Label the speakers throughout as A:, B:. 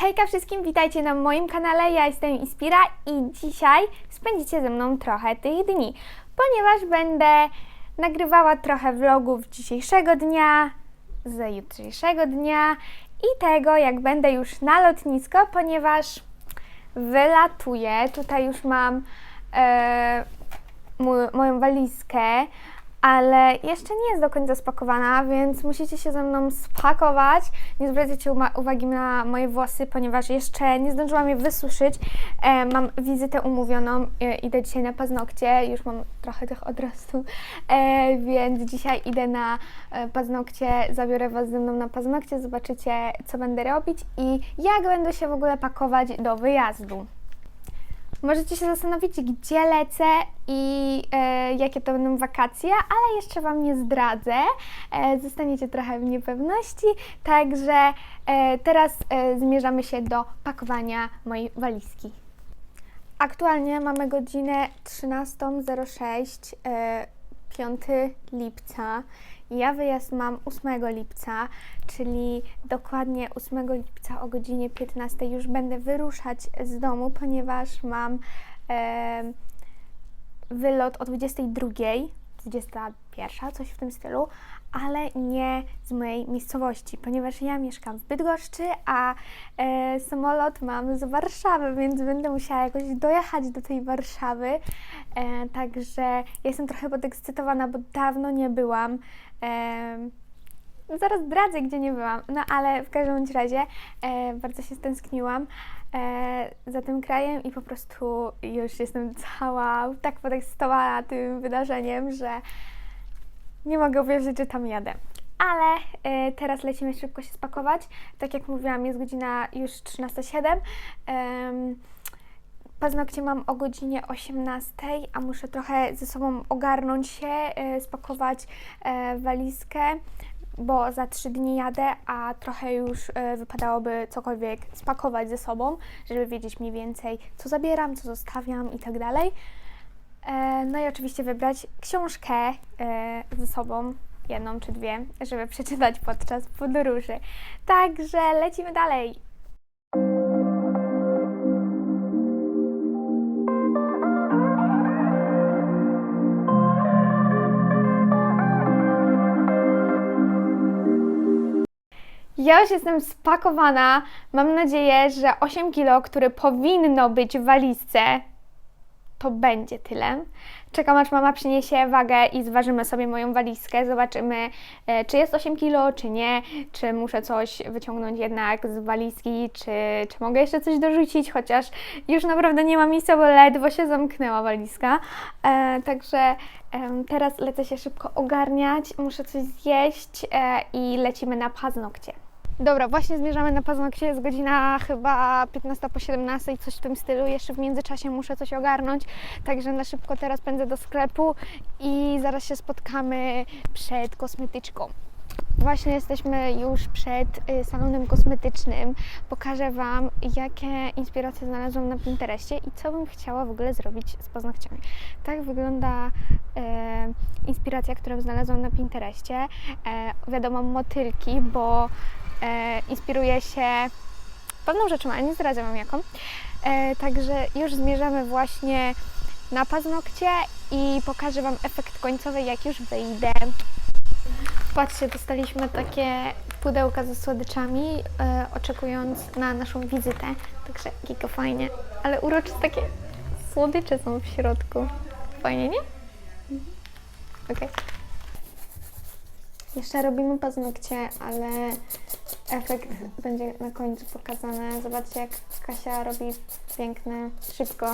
A: Hejka wszystkim, witajcie na moim kanale, ja jestem Inspira i dzisiaj spędzicie ze mną trochę tych dni, ponieważ będę nagrywała trochę vlogów dzisiejszego dnia, z jutrzejszego dnia i tego, jak będę już na lotnisko, ponieważ wylatuję. Tutaj już mam e, moją walizkę, ale jeszcze nie jest do końca spakowana, więc musicie się ze mną spakować. Nie zwracajcie uwagi na moje włosy, ponieważ jeszcze nie zdążyłam je wysuszyć. E, mam wizytę umówioną, e, idę dzisiaj na paznokcie, już mam trochę tych odrostów, e, więc dzisiaj idę na e, paznokcie, zabiorę Was ze mną na paznokcie, zobaczycie co będę robić i jak będę się w ogóle pakować do wyjazdu. Możecie się zastanowić, gdzie lecę i e, jakie to będą wakacje, ale jeszcze Wam nie zdradzę. E, zostaniecie trochę w niepewności, także e, teraz e, zmierzamy się do pakowania mojej walizki. Aktualnie mamy godzinę 13.06, e, 5 lipca. Ja wyjazd mam 8 lipca, czyli dokładnie 8 lipca o godzinie 15 już będę wyruszać z domu, ponieważ mam e, wylot o 22, 21, coś w tym stylu, ale nie z mojej miejscowości, ponieważ ja mieszkam w Bydgoszczy, a e, samolot mam z Warszawy, więc będę musiała jakoś dojechać do tej Warszawy. E, także jestem trochę podekscytowana, bo dawno nie byłam. E, zaraz zdradzę, gdzie nie byłam, no ale w każdym razie e, bardzo się stęskniłam e, za tym krajem i po prostu już jestem cała tak podekscytowana tym wydarzeniem, że nie mogę uwierzyć, że tam jadę. Ale e, teraz lecimy szybko się spakować. Tak jak mówiłam, jest godzina już 13.07. Em, Paznokcie mam o godzinie 18, a muszę trochę ze sobą ogarnąć się, e, spakować e, walizkę, bo za 3 dni jadę, a trochę już e, wypadałoby cokolwiek spakować ze sobą, żeby wiedzieć mniej więcej, co zabieram, co zostawiam i tak dalej. E, No i oczywiście wybrać książkę e, ze sobą, jedną czy dwie, żeby przeczytać podczas podróży. Także lecimy dalej. Ja już jestem spakowana. Mam nadzieję, że 8 kilo, które powinno być w walizce, to będzie tyle. Czekam aż mama przyniesie wagę i zważymy sobie moją walizkę. Zobaczymy, e, czy jest 8 kilo, czy nie, czy muszę coś wyciągnąć jednak z walizki, czy, czy mogę jeszcze coś dorzucić, chociaż już naprawdę nie ma miejsca, bo ledwo się zamknęła walizka. E, także em, teraz lecę się szybko ogarniać, muszę coś zjeść e, i lecimy na paznokcie. Dobra, właśnie zmierzamy na paznokcie, jest godzina chyba 15 po 17 i coś w tym stylu. Jeszcze w międzyczasie muszę coś ogarnąć, także na szybko teraz pędzę do sklepu i zaraz się spotkamy przed kosmetyczką. Właśnie jesteśmy już przed y, salonem kosmetycznym. Pokażę Wam, jakie inspiracje znalazłam na Pinterestie i co bym chciała w ogóle zrobić z paznokciami. Tak wygląda e, inspiracja, którą znalazłam na Pinterestie. E, wiadomo, motylki, bo e, inspiruję się pewną rzeczą, ale nie zdradzę Wam jaką. E, także już zmierzamy właśnie na paznokcie i pokażę Wam efekt końcowy, jak już wyjdę. Patrzcie, dostaliśmy takie pudełka ze słodyczami, e, oczekując na naszą wizytę. Także giga fajnie. Ale uroczyste takie słodycze są w środku. Fajnie, nie? Okej. Jeszcze robimy paznokcie, ale efekt będzie na końcu pokazany. Zobaczcie, jak Kasia robi piękne, szybko.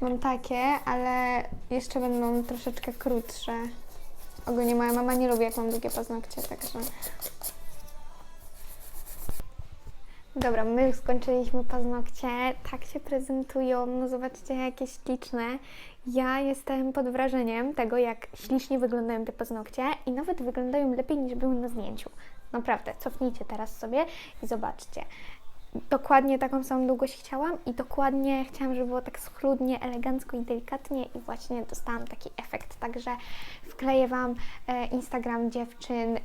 A: Mam takie, ale jeszcze będą troszeczkę krótsze. Ogólnie moja mama nie lubi, jak mam długie paznokcie, także... Dobra, my już skończyliśmy paznokcie. Tak się prezentują. No zobaczcie, jakie śliczne. Ja jestem pod wrażeniem tego, jak ślicznie wyglądają te paznokcie i nawet wyglądają lepiej niż były na zdjęciu. Naprawdę, cofnijcie teraz sobie i zobaczcie. dokładnie taką samą długość chciałam i dokładnie chciałam, żeby było tak schludnie, elegancko i delikatnie i właśnie dostałam taki efekt, także wkleję Wam e, Instagram dziewczyn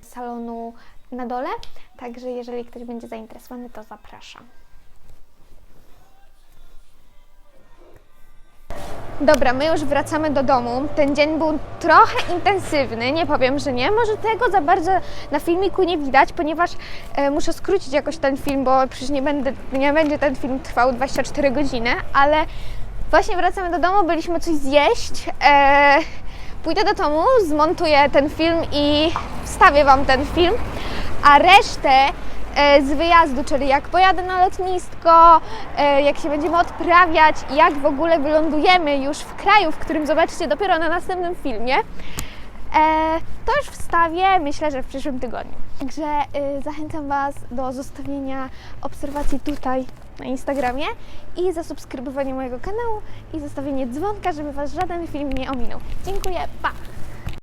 A: salonu na dole, także jeżeli ktoś będzie zainteresowany, to zapraszam. Dobra, my już wracamy do domu. Ten dzień był trochę intensywny, nie powiem, że nie. Może tego za bardzo na filmiku nie widać, ponieważ e, muszę skrócić jakoś ten film, bo przecież nie, będę, nie będzie ten film trwał 24 godziny, ale właśnie wracamy do domu, byliśmy coś zjeść. E, pójdę do domu, zmontuję ten film i wstawię Wam ten film, a resztę e, z wyjazdu, czyli jak pojadę na lotnisko, e, jak się będziemy odprawiać, jak w ogóle wylądujemy już w kraju, w którym zobaczycie dopiero na następnym filmie, to już wstawię, myślę, że w przyszłym tygodniu. Także e, zachęcam Was do zostawienia obserwacji tutaj na Instagramie i zasubskrybowania mojego kanału i zostawienie dzwonka, żeby Was żaden film nie ominął. Dziękuję, pa!